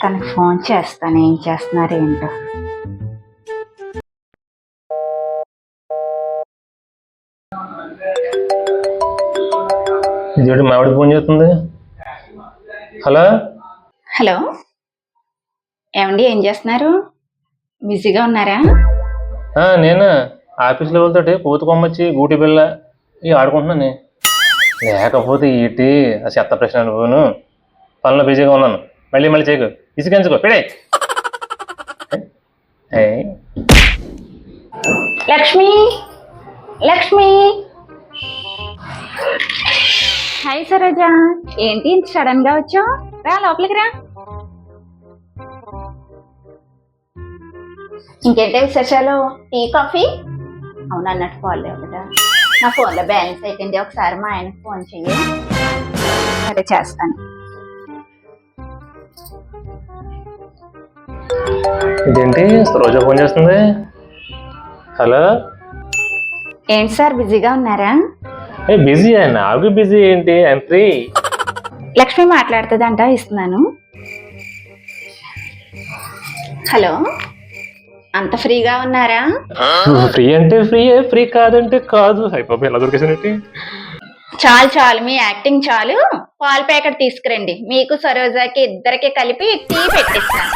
తనకి ఫోన్ చేస్తాను ఏం చేస్తున్నారు ఏంటో. ఇదేంటి మామిడి ఫోన్ చేస్తుంది. హలో? హలో? ఏమండి ఏం చేస్తున్నారు? బిజీగా ఉన్నారా? నేనా? ఆఫీస్ లెవెల్తోటి కోతి కొమ్మచ్చి గూటి బిళ్ళ ఇవి ఆడుకుంటున్నాను లేకపోతే ఏంటి ఆ చెత్త ప్రశ్న నువ్వును పనిలో బిజీగా ఉన్నాను. మళ్ళీ మళ్ళీ చేయకు. పెడే ఏయ్, లక్ష్మి లక్ష్మి హాయ్ సరోజ ఏంటి ఇంత సడన్గా వచ్చావు? రా లోపలికి రా. ఇంకేంటి విశేషాలు? Tea coffee? అవును అన్నట్టు కాల్ లేవు కదా. నా ఫోన్లో బ్యాలెన్స్ అయిపోయింది. ఒకసారి మా ఆయనకు ఫోన్ చెయ్యి. సరే చేస్తాను. ఇదేంటి? రోజా ఫోన్ చేస్తుంది. హలో? ఏంటి సార్ బిజీగా ఉన్నారా? ఏ బిజీ నాకు బిజీ ఏంటి? I'm free. లక్ష్మి మాట్లాడుతుందంట ఇస్తున్నాను. హలో? అంత ఫ్రీగా ఉన్నారా? ఫ్రీ అంటే ఫ్రీ ఫ్రీ కాదంటే కాదు. అయిపోయి ఎలా దొరికేసినట్టు చాలు చాలు మీ యాక్టింగ్ చాలు. పాల ప్యాకెట్ తీసుకురండి. మీకు సరోజాకి ఇద్దరికి కలిపి టీ పెట్టిస్తాను.